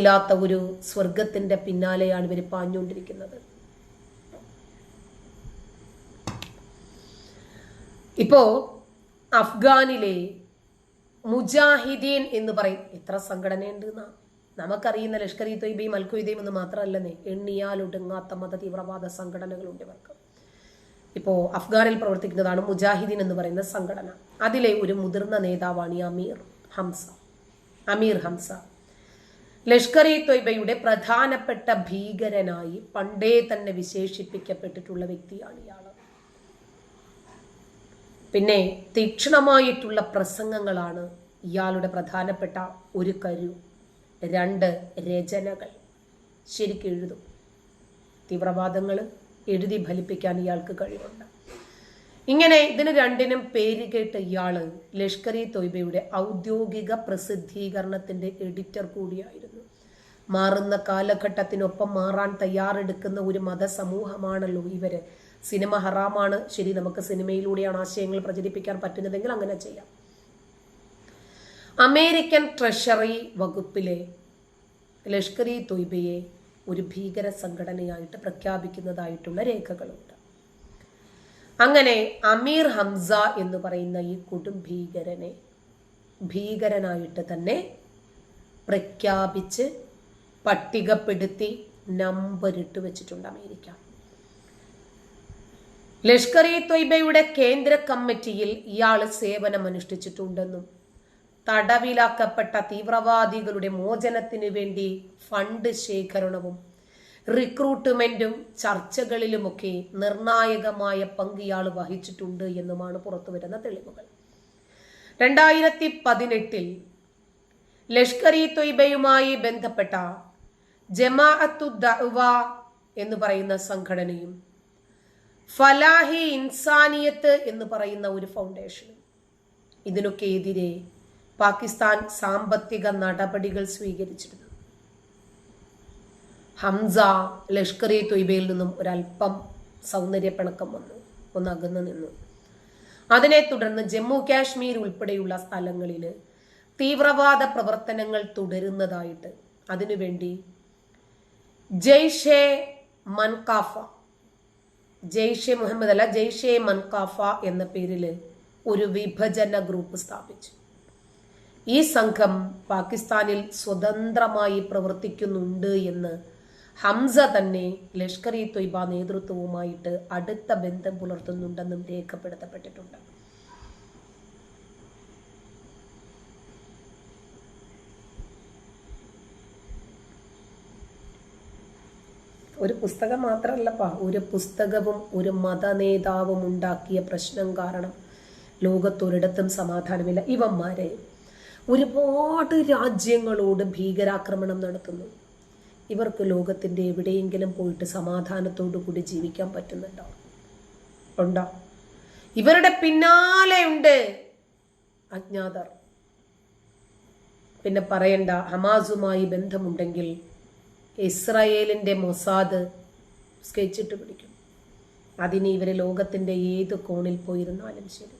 ഇല്ലാത്ത ഒരു സ്വർഗത്തിന്റെ പിന്നാലെയാണ് ഇവർ പാഞ്ഞുകൊണ്ടിരിക്കുന്നത്. ഇപ്പോ അഫ്ഗാനിലെ മുജാഹിദീൻ എന്ന് പറയും. എത്ര സംഘടനയുണ്ട് നമുക്കറിയുന്ന ലഷ്കർ ഇ തൊയ്ബയും അൽഖുദയും എന്ന് മാത്രമല്ലെന്നേ എണ്ണിയാൽ ഒടുങ്ങാത്ത മത തീവ്രവാദ സംഘടനകളുണ്ട് ഇവർക്ക്. ഇപ്പോൾ അഫ്ഗാനിൽ പ്രവർത്തിക്കുന്നതാണ് മുജാഹിദീൻ എന്ന് പറയുന്ന സംഘടന. അതിലെ ഒരു മുതിർന്ന നേതാവാണ് ഈ അമീർ ഹംസ. അമീർ ഹംസ. ലഷ്കർ ഇ തൊയ്ബയുടെ പ്രധാനപ്പെട്ട ഭീകരനായി പണ്ടേ തന്നെ വിശേഷിപ്പിക്കപ്പെട്ടിട്ടുള്ള വ്യക്തിയാണ് ഇയാൾ പിന്നെ തീക്ഷണമായിട്ടുള്ള പ്രസംഗങ്ങളാണ് ഇയാളുടെ പ്രധാനപ്പെട്ട ഒരു കരു രണ്ട് രചനകൾ. ശരിക്കും എഴുതും. തീവ്രവാദങ്ങൾ എഴുതി ഫലിപ്പിക്കാൻ ഇയാൾക്ക് കഴിവുണ്ട്. ഇങ്ങനെ ഇതിന് രണ്ടിനും പേര് കേട്ട ഇയാൾ ലഷ്കർ ഇ തൊയ്ബയുടെ ഔദ്യോഗിക പ്രസിദ്ധീകരണത്തിന്റെ എഡിറ്റർ കൂടിയായിരുന്നു. മാറുന്ന കാലഘട്ടത്തിനൊപ്പം മാറാൻ തയ്യാറെടുക്കുന്ന ഒരു മതസമൂഹമാണല്ലോ ഇവർ. സിനിമ ഹറാമാണ്. ശരി നമുക്ക് സിനിമയിലൂടെയാണ് ആശയങ്ങൾ പ്രചരിപ്പിക്കാൻ പറ്റുന്നതെങ്കിൽ അങ്ങനെ ചെയ്യാം. അമേരിക്കൻ ട്രഷറി വകുപ്പിലെ ലഷ്കർ ഇ തൊയ്ബയെ ഒരു ഭീകര സംഘടനയായിട്ട് പ്രഖ്യാപിക്കുന്നതായിട്ടുള്ള രേഖകളുണ്ട്. അങ്ങനെ അമീർ ഹംസ എന്ന് പറയുന്ന ഈ കൊടും ഭീകരനെ ഭീകരനായിട്ട് തന്നെ പ്രഖ്യാപിച്ച് പട്ടികപ്പെടുത്തി നമ്പറിട്ട് വെച്ചിട്ടുണ്ട് അമേരിക്ക. ലഷ്കർ ഇ തൊയ്ബയുടെ കേന്ദ്ര കമ്മിറ്റിയിൽ ഇയാൾ സേവനമനുഷ്ഠിച്ചിട്ടുണ്ടെന്നും തടവിലാക്കപ്പെട്ട തീവ്രവാദികളുടെ മോചനത്തിനു വേണ്ടി ഫണ്ട് ശേഖരണവും റിക്രൂട്ട്മെന്റും ചർച്ചകളിലുമൊക്കെ നിർണായകമായ പങ്ക് ഇയാൾ വഹിച്ചിട്ടുണ്ട് എന്നുമാണ് പുറത്തുവരുന്ന തെളിവുകൾ. രണ്ടായിരത്തി പതിനെട്ടിൽ ലഷ്കർ ഇ തൊയ്ബയുമായി ബന്ധപ്പെട്ട ജമാഅത്തു ദഅവ എന്ന് പറയുന്ന സംഘടനയും ഫലാഹി ഇൻസാനിയത്ത് എന്ന് പറയുന്ന ഒരു ഫൗണ്ടേഷനും ഇതിനൊക്കെ എതിരെ പാകിസ്ഥാൻ സാമ്പത്തിക നടപടികൾ സ്വീകരിച്ചിരുന്നു. ഹംസ ലഷ്കർ ഇ തൊയ്ബയിൽ നിന്നും ഒരല്പം സൗന്ദര്യപ്പിണക്കം വന്നു. ഒന്ന് അകന്നു നിന്നു. അതിനെ തുടർന്ന് ജമ്മു കാശ്മീർ ഉൾപ്പെടെയുള്ള സ്ഥലങ്ങളിൽ തീവ്രവാദ പ്രവർത്തനങ്ങൾ തുടരുന്നതായിട്ട് അതിനുവേണ്ടി ജയ്ഷെ മൻകാഫ ജയ്ഷെ മുഹമ്മദ് അല്ല ജയ്ഷെ മൻകാഫ എന്ന പേരിൽ ഒരു വിഭജന ഗ്രൂപ്പ് സ്ഥാപിച്ചു. ഈ സംഘം പാകിസ്ഥാനിൽ സ്വതന്ത്രമായി പ്രവർത്തിക്കുന്നുണ്ട് എന്ന് ഹംസ തന്നെ ലഷ്കർ ഇ തൊയ്ബ നേതൃത്വവുമായിട്ട് അടുത്ത ബന്ധം പുലർത്തുന്നുണ്ടെന്നും രേഖപ്പെടുത്തപ്പെട്ടിട്ടുണ്ട്. ഒരു പുസ്തകം മാത്രമല്ലപ്പാ ഒരു പുസ്തകവും ഒരു മതനേതാവും ഉണ്ടാക്കിയ പ്രശ്നം കാരണം ലോകത്തൊരിടത്തും സമാധാനമില്ല. ഇവന്മാരെ ഒരുപാട് രാജ്യങ്ങളോട് ഭീകരാക്രമണം നടത്തുന്നു. ഇവർക്ക് ലോകത്തിന്റെ എവിടെയെങ്കിലും പോയിട്ട് സമാധാനത്തോടു കൂടി ജീവിക്കാൻ പറ്റുന്നുണ്ടോ? ഉണ്ടോ? ഇവരുടെ പിന്നാലെ ഉണ്ട് അജ്ഞാതർ. പിന്നെ പറയണ്ട ഹമാസുമായി ബന്ധമുണ്ടെങ്കിൽ ഇസ്രായേലിന്റെ മൊസാദ് സ്കെച്ചിട്ട് പിടിക്കും. അതിന് ഇവർ ലോകത്തിന്റെ ഏത് കോണിൽ പോയിരുന്നാലും ശരി.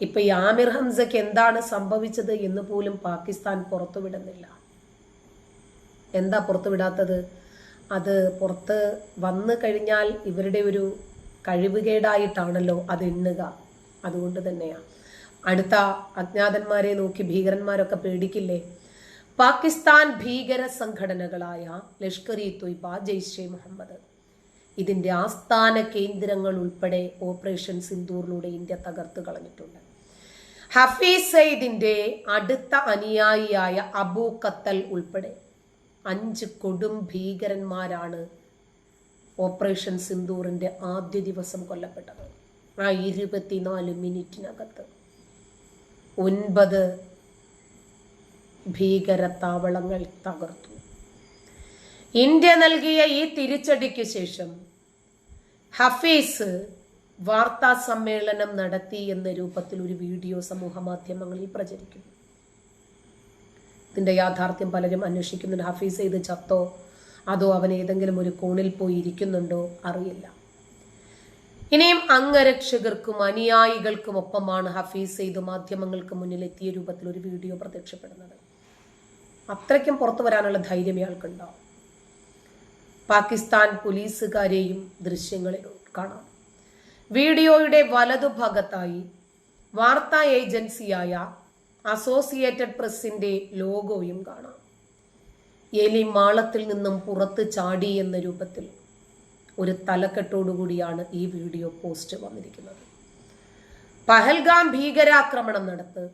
ഇപ്പം ഈ ആമിർ ഹംസയ്ക്ക് എന്താണ് സംഭവിച്ചത് എന്ന് പോലും പാകിസ്ഥാൻ പുറത്തുവിടുന്നില്ല. എന്താ പുറത്ത് വിടാത്തത്? അത് പുറത്ത് വന്നു കഴിഞ്ഞാൽ ഇവരുടെ ഒരു കഴിവുകേടായിട്ടാണല്ലോ അത് എണ്ണുക. അതുകൊണ്ട് തന്നെയാണ് അടുത്ത അജ്ഞാതന്മാരെ നോക്കി ഭീകരന്മാരൊക്കെ പേടിക്കില്ലേ? പാകിസ്ഥാൻ ഭീകര സംഘടനകളായ ലഷ്കർ ഇ തൊയ്ബ ജെയ്ഷെ മുഹമ്മദ്. ഇതിന്റെ ആസ്ഥാന കേന്ദ്രങ്ങൾ ഉൾപ്പെടെ ഓപ്പറേഷൻ സിന്ദൂറിലൂടെ ഇന്ത്യ തകർത്ത് കളഞ്ഞിട്ടുണ്ട്. ഹഫീസ് സയ്ദിന്റെ അടുത്ത അനുയായിയായ അബൂ കത്തൽ ഉൾപ്പെടെ. അഞ്ച് കൊടും ഭീകരന്മാരാണ് ഓപ്പറേഷൻ സിന്ദൂറിന്റെ ആദ്യ ദിവസം കൊല്ലപ്പെട്ടത്. ആ ഇരുപത്തിനാല് മിനിറ്റിനകത്ത് ഒൻപത് ഭീകര താവളങ്ങൾ തകർത്തു. ഇന്ത്യ നൽകിയ ഈ തിരിച്ചടിക്ക് ശേഷം ഹഫീസ് വാർത്താ സമ്മേളനം നടത്തി എന്ന രൂപത്തിൽ ഒരു വീഡിയോ സമൂഹ മാധ്യമങ്ങളിൽ പ്രചരിക്കുന്നു. ഇതിന്റെ യാഥാർത്ഥ്യം പലരും അന്വേഷിക്കുന്നുണ്ട്. ഹഫീസ് ഇത് ചത്തോ അതോ അവൻ ഏതെങ്കിലും ഒരു കോണിൽ പോയി ഇരിക്കുന്നുണ്ടോ അറിയില്ല. ഇനിയും അംഗരക്ഷകർക്കും അനുയായികൾക്കും ഒപ്പമാണ് ഹഫീസ് സെയ്ദ് മാധ്യമങ്ങൾക്ക് മുന്നിൽ എത്തിയ രൂപത്തിൽ ഒരു വീഡിയോ പ്രത്യക്ഷപ്പെടുന്നത്. അത്രയ്ക്കും പുറത്തു വരാനുള്ള ധൈര്യം ഇയാൾക്കുണ്ടാവും പാകിസ്ഥാൻ പോലീസുകാരെയും ദൃശ്യങ്ങളിൽ കാണാം. വീഡിയോയുടെ വലതുഭാഗത്തായി വാർത്താ ഏജൻസിയായ അസോസിയേറ്റഡ് പ്രസിന്റെ ലോഗോയും കാണാം. എലി മാളത്തിൽ നിന്നും പുറത്ത് ചാടി എന്ന രൂപത്തിൽ ഒരു തലക്കെട്ടോടുകൂടിയാണ് ഈ വീഡിയോ പോസ്റ്റ് വന്നിരിക്കുന്നത്. പഹൽഗാം ഭീകരാക്രമണം നടത്ത്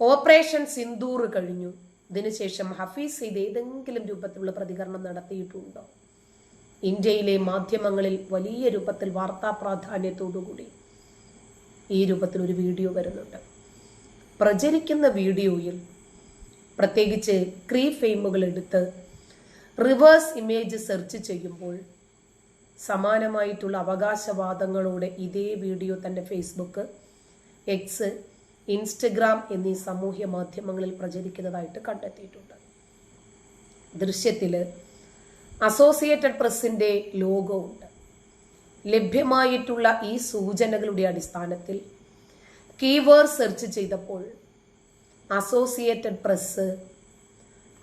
ഓപ്പറേഷൻ സിന്ദൂർ കഴിഞ്ഞു. ഇതിനുശേഷം ഹഫീസ് ഇത് ഏതെങ്കിലും രൂപത്തിലുള്ള പ്രതികരണം നടത്തിയിട്ടുണ്ടോ? ഇന്ത്യയിലെ മാധ്യമങ്ങളിൽ വലിയ രൂപത്തിൽ വാർത്താ പ്രാധാന്യത്തോടുകൂടി ഈ രൂപത്തിൽ ഒരു വീഡിയോ വരുന്നുണ്ട്. പ്രചരിക്കുന്ന വീഡിയോയിൽ പ്രത്യേകിച്ച് ക്രീ ഫെയിമുകൾ എടുത്ത് റിവേഴ്സ് ഇമേജ് സെർച്ച് ചെയ്യുമ്പോൾ സമാനമായിട്ടുള്ള അവകാശവാദങ്ങളോടെ ഇതേ വീഡിയോ തന്നെ ഫേസ്ബുക്ക് എക്സ് ഇൻസ്റ്റഗ്രാം എന്നീ സാമൂഹ്യ മാധ്യമങ്ങളിൽ പ്രചരിക്കുന്നതായിട്ട് കണ്ടെത്തിയിട്ടുണ്ട്. ദൃശ്യത്തിൽ അസോസിയേറ്റഡ് പ്രസിന്റെ ലോഗോ ഉണ്ട്. ലഭ്യമായിട്ടുള്ള ഈ സൂചനകളുടെ അടിസ്ഥാനത്തിൽ കീവേഡ് സെർച്ച് ചെയ്തപ്പോൾ അസോസിയേറ്റഡ് പ്രസ്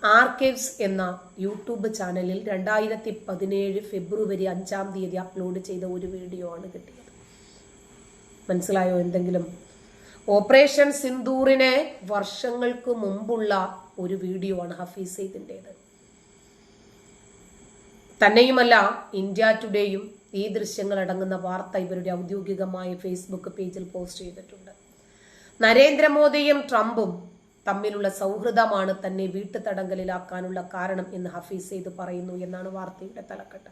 ആർക്കൈവ്സ് എന്ന യൂട്യൂബ് ചാനലിൽ രണ്ടായിരത്തി പതിനേഴ് ഫെബ്രുവരി അഞ്ചാം തീയതി അപ്ലോഡ് ചെയ്ത ഒരു വീഡിയോ ആണ് കിട്ടിയത്. മനസ്സിലായോ എന്തെങ്കിലും? ഓപ്പറേഷൻ സിന്ദൂറിനെ വർഷങ്ങൾക്ക് മുമ്പുള്ള ഒരു വീഡിയോ ആണ് ഹഫീസ് സെയ്ദിന്റെത് തന്നെയുമല്ല ഇന്ത്യ ടുഡേയും ഈ ദൃശ്യങ്ങൾ അടങ്ങുന്ന വാർത്ത ഇവരുടെ ഔദ്യോഗികമായ ഫേസ്ബുക്ക് പേജിൽ പോസ്റ്റ് ചെയ്തിട്ടുണ്ട്. നരേന്ദ്രമോദിയും ട്രംപും തമ്മിലുള്ള സൗഹൃദമാണ് തന്നെ വീട്ടുതടങ്കലിലാക്കാനുള്ള കാരണം എന്ന് ഹഫീസ് സെയ്ദ് പറയുന്നു എന്നാണ് വാർത്തയുടെ തലക്കെട്ട്.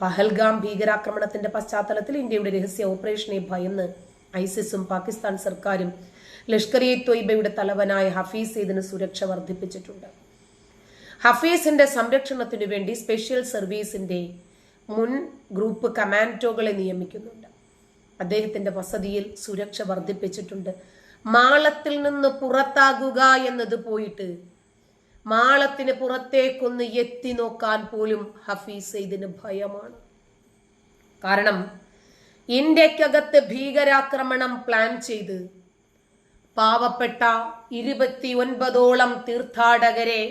പഹൽഗാം ഭീകരാക്രമണത്തിന്റെ പശ്ചാത്തലത്തിൽ ഇന്ത്യയുടെ രഹസ്യ ഓപ്പറേഷനെ ഭയന്ന് ഐസിസും പാകിസ്ഥാൻ സർക്കാരും ലഷ്കർ ഇ തൊയ്ബയുടെ തലവനായ ഹഫീസ് സെയ്ദിന് സുരക്ഷ വർദ്ധിപ്പിച്ചിട്ടുണ്ട്. ഹഫീസിന്റെ സംരക്ഷണത്തിനു വേണ്ടി സ്പെഷ്യൽ സർവീസിന്റെ മുൻ ഗ്രൂപ്പ് കമാൻഡോകളെ നിയമിക്കുന്നുണ്ട്. അദ്ദേഹത്തിന്റെ വസതിയിൽ സുരക്ഷ വർദ്ധിപ്പിച്ചിട്ടുണ്ട്. മാളത്തിൽ നിന്ന് പുറത്താകുക എന്നത് പോയിട്ട് മാളത്തിന് പുറത്തേക്കൊന്ന് എത്തി നോക്കാൻ പോലും ഹഫീസ് സെയ്ദിന് ഭയമാണ്. കാരണം ഇന്ത്യക്കകത്ത് ഭീകരാക്രമണം പ്ലാൻ ചെയ്ത് പാവപ്പെട്ട ഇരുപത്തി ഒൻപതോളം തീർത്ഥാടകരെ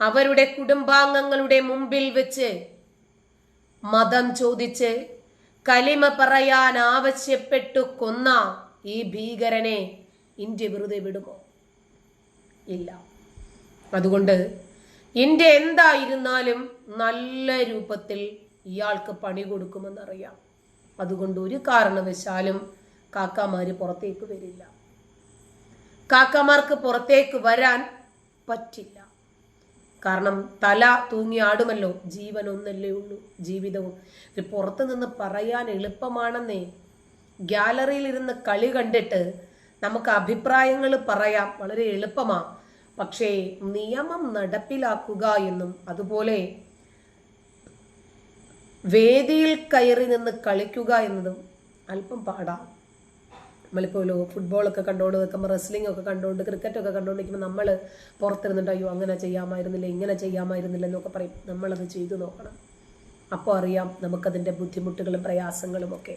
അവരുടെ കുടുംബാംഗങ്ങളുടെ മുമ്പിൽ വെച്ച് മതം ചോദിച്ച് കലിമ പറയാൻ ആവശ്യപ്പെട്ടു കൊന്ന ഈ ഭീകരനെ ഇന്ത്യ വെറുതെ വിടുമോ? ഇല്ല. അതുകൊണ്ട് ഇന്ത്യ എന്തായിരുന്നാലും നല്ല രൂപത്തിൽ ഇയാൾക്ക് പണി കൊടുക്കുമെന്നറിയാം. അതുകൊണ്ട് ഒരു കാരണവശാലും കാക്കാമാര് പുറത്തേക്ക് വരില്ല. കാക്കമാർക്ക് പുറത്തേക്ക് വരാൻ പറ്റില്ല. കാരണം തല തൂങ്ങി ആടുമല്ലോ. ജീവൻ ഒന്നല്ലേ ഉള്ളൂ. ജീവിതവും. ഇത് പുറത്തു നിന്ന് പറയാൻ എളുപ്പമാണെന്നേ. ഗ്യാലറിയിൽ ഇരുന്ന് കളി കണ്ടിട്ട് നമുക്ക് അഭിപ്രായങ്ങൾ പറയാം. വളരെ എളുപ്പമാ. പക്ഷേ നിയമം നടപ്പിലാക്കുക എന്നും അതുപോലെ വേദിയിൽ കയറി നിന്ന് കളിക്കുക എന്നതും അല്പം പാടാം. നമ്മളിപ്പോൾ ഒരു ഫുട്ബോളൊക്കെ കണ്ടുകൊണ്ട് നിൽക്കുമ്പോൾ റെസ്ലിംഗ് ഒക്കെ കണ്ടുകൊണ്ട് ക്രിക്കറ്റൊക്കെ കണ്ടുകൊണ്ട് നിൽക്കുമ്പോൾ നമ്മൾ പുറത്തിരുന്നിട്ട് അയ്യോ അങ്ങനെ ചെയ്യാമായിരുന്നില്ല ഇങ്ങനെ ചെയ്യാമായിരുന്നില്ല എന്നൊക്കെ പറയും. നമ്മളത് ചെയ്തു നോക്കണം. അപ്പോൾ അറിയാം നമുക്കതിന്റെ ബുദ്ധിമുട്ടുകളും പ്രയാസങ്ങളും ഒക്കെ.